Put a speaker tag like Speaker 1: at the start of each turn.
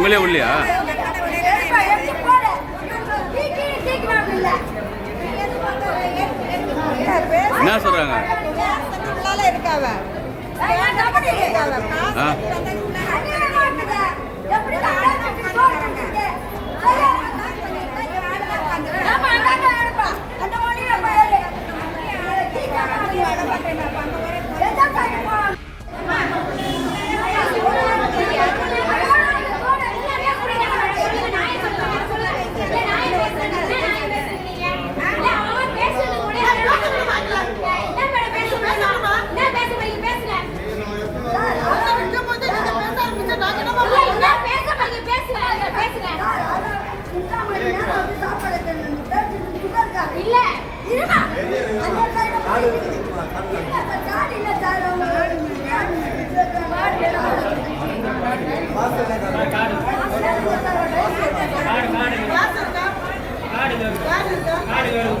Speaker 1: உங்களே உள்ளியா என்ன சொல்றாங்க? காடு
Speaker 2: காடு காடு காடு